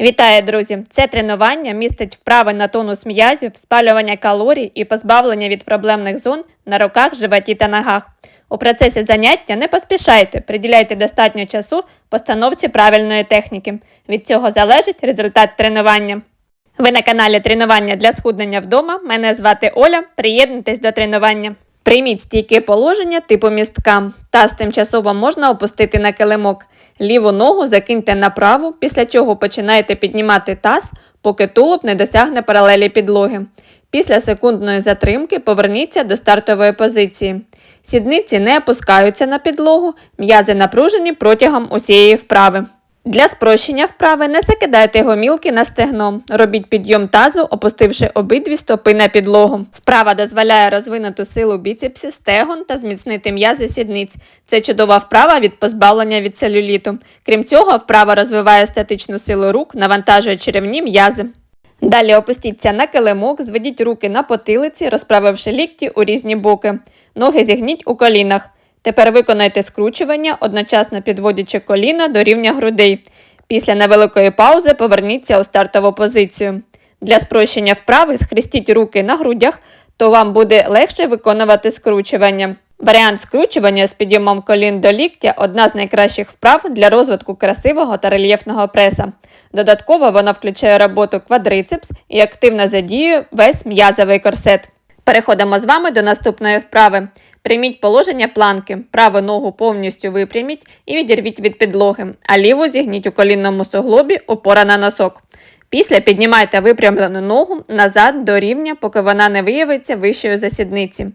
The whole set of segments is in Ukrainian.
Вітаю, друзі! Це тренування містить вправи на тонус м'язів, спалювання калорій і позбавлення від проблемних зон на руках, животі та ногах. У процесі заняття не поспішайте, приділяйте достатньо часу постановці правильної техніки. Від цього залежить результат тренування. Ви на каналі Тренування для схуднення вдома. Мене звати Оля. Приєднуйтесь до тренування. Прийміть стійке положення типу містка. Таз тимчасово можна опустити на килимок. Ліву ногу закиньте на праву, після чого починаєте піднімати таз, поки тулуб не досягне паралелі підлоги. Після секундної затримки поверніться до стартової позиції. Сідниці не опускаються на підлогу, м'язи напружені протягом усієї вправи. Для спрощення вправи не закидайте гомілки на стегно. Робіть підйом тазу, опустивши обидві стопи на підлогу. Вправа дозволяє розвинути силу біцепсів, стегон та зміцнити м'язи сідниць. Це чудова вправа від позбавлення від целюліту. Крім цього, вправа розвиває статичну силу рук, навантажує черевні м'язи. Далі опустіться на килимок, зведіть руки на потилиці, розправивши лікті у різні боки. Ноги зігніть у колінах. Тепер виконайте скручування, одночасно підводячи коліна до рівня грудей. Після невеликої паузи поверніться у стартову позицію. Для спрощення вправи схрестіть руки на грудях, то вам буде легше виконувати скручування. Варіант скручування з підйомом колін до ліктя одна з найкращих вправ для розвитку красивого та рельєфного преса. Додатково вона включає роботу квадрицепс і активно задіює весь м'язовий корсет. Переходимо з вами до наступної вправи. Прийміть положення планки, праву ногу повністю випряміть і відірвіть від підлоги, а ліву зігніть у колінному суглобі, опора на носок. Після піднімайте випрямлену ногу назад до рівня, поки вона не виявиться вищою за сідниці.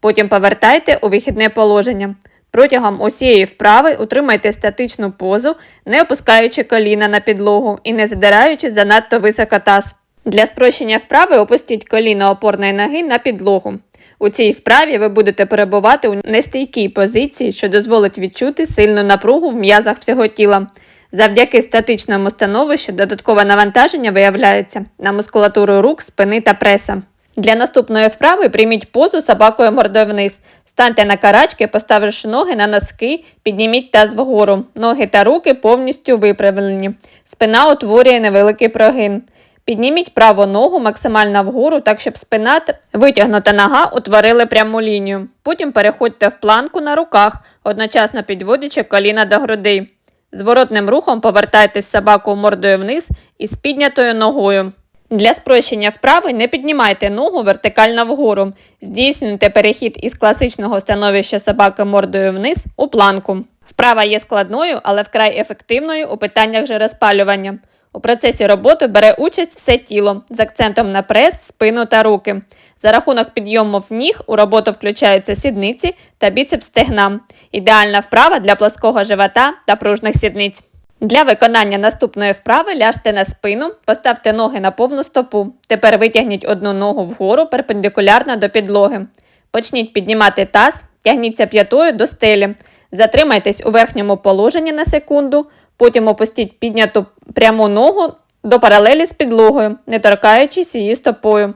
Потім повертайте у вихідне положення. Протягом усієї вправи утримайте статичну позу, не опускаючи коліна на підлогу і не задираючи занадто високо таз. Для спрощення вправи опустіть коліно опорної ноги на підлогу. У цій вправі ви будете перебувати у нестійкій позиції, що дозволить відчути сильну напругу в м'язах всього тіла. Завдяки статичному становищу додаткове навантаження виявляється на мускулатуру рук, спини та преса. Для наступної вправи прийміть позу собакою мордою вниз. Станьте на карачки, поставивши ноги на носки, підніміть таз вгору. Ноги та руки повністю виправлені. Спина утворює невеликий прогин. Підніміть праву ногу максимально вгору, так щоб спина та витягнута нога утворили пряму лінію. Потім переходьте в планку на руках, одночасно підводячи коліна до грудей. Зворотним рухом повертайте собаку мордою вниз із піднятою ногою. Для спрощення вправи не піднімайте ногу вертикально вгору. Здійснюйте перехід із класичного становища собаки мордою вниз у планку. Вправа є складною, але вкрай ефективною у питаннях жироспалювання. У процесі роботи бере участь все тіло з акцентом на прес, спину та руки. За рахунок підйому в ніг у роботу включаються сідниці та біцепс стегна. Ідеальна вправа для плоского живота та пружних сідниць. Для виконання наступної вправи ляжте на спину, поставте ноги на повну стопу. Тепер витягніть одну ногу вгору перпендикулярно до підлоги. Почніть піднімати таз, тягніться п'ятою до стелі. Затримайтесь у верхньому положенні на секунду, потім опустіть підняту пряму ногу до паралелі з підлогою, не торкаючись її стопою.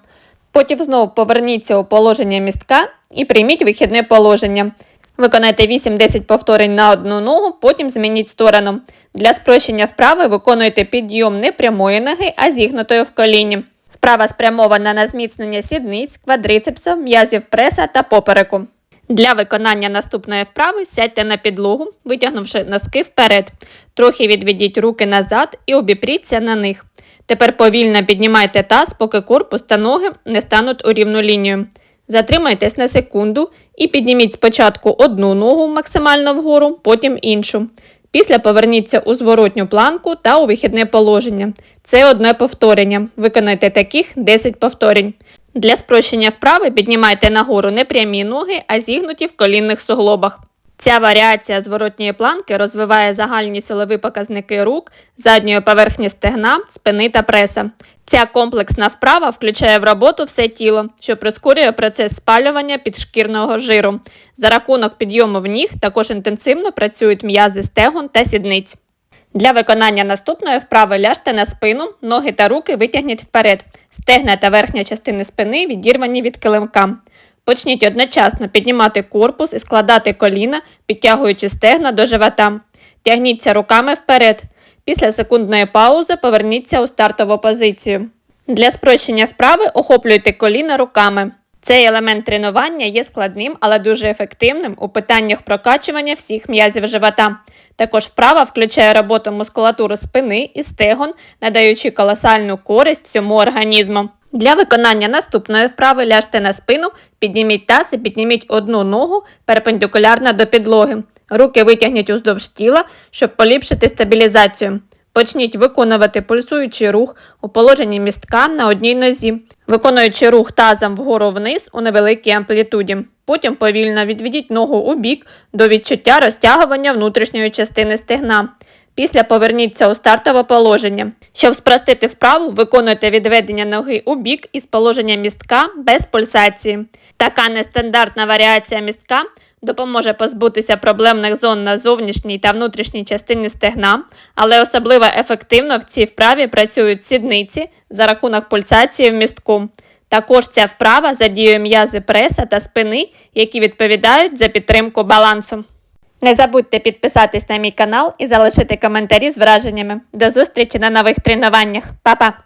Потім знову поверніться у положення містка і прийміть вихідне положення. Виконайте 8-10 повторень на одну ногу, потім змініть сторону. Для спрощення вправи виконуйте підйом не прямої ноги, а зігнутої в коліні. Вправа спрямована на зміцнення сідниць, квадрицепса, м'язів преса та попереку. Для виконання наступної вправи сядьте на підлогу, витягнувши носки вперед. Трохи відведіть руки назад і обіпріться на них. Тепер повільно піднімайте таз, поки корпус та ноги не стануть у рівну лінію. Затримайтесь на секунду і підніміть спочатку одну ногу максимально вгору, потім іншу. Після поверніться у зворотню планку та у вихідне положення. Це одне повторення. Виконайте таких 10 повторень. Для спрощення вправи піднімайте нагору не прямі ноги, а зігнуті в колінних суглобах. Ця варіація зворотньої планки розвиває загальні силові показники рук, задньої поверхні стегна, спини та преса. Ця комплексна вправа включає в роботу все тіло, що прискорює процес спалювання підшкірного жиру. За рахунок підйому в ніг також інтенсивно працюють м'язи стегон та сідниць. Для виконання наступної вправи ляжте на спину, ноги та руки витягніть вперед. Стегна та верхня частини спини відірвані від килимка. Почніть одночасно піднімати корпус і складати коліна, підтягуючи стегна до живота. Тягніться руками вперед. Після секундної паузи поверніться у стартову позицію. Для спрощення вправи охоплюйте коліна руками. Цей елемент тренування є складним, але дуже ефективним у питаннях прокачування всіх м'язів живота. Також вправа включає роботу мускулатури спини і стегон, надаючи колосальну користь всьому організму. Для виконання наступної вправи ляжте на спину, підніміть таз і підніміть одну ногу перпендикулярно до підлоги. Руки витягніть уздовж тіла, щоб поліпшити стабілізацію. Почніть виконувати пульсуючий рух у положенні містка на одній нозі, виконуючи рух тазом вгору вниз у невеликій амплітуді. Потім повільно відведіть ногу у бік до відчуття розтягування внутрішньої частини стегна. Після поверніться у стартове положення. Щоб спростити вправу, виконуйте відведення ноги у бік із положення містка без пульсації. Така нестандартна варіація містка допоможе позбутися проблемних зон на зовнішній та внутрішній частині стегна, але особливо ефективно в цій вправі працюють сідниці за рахунок пульсації в містку. Також ця вправа задіює м'язи преса та спини, які відповідають за підтримку балансу. Не забудьте підписатись на мій канал і залишити коментарі з враженнями. До зустрічі на нових тренуваннях. Па-па!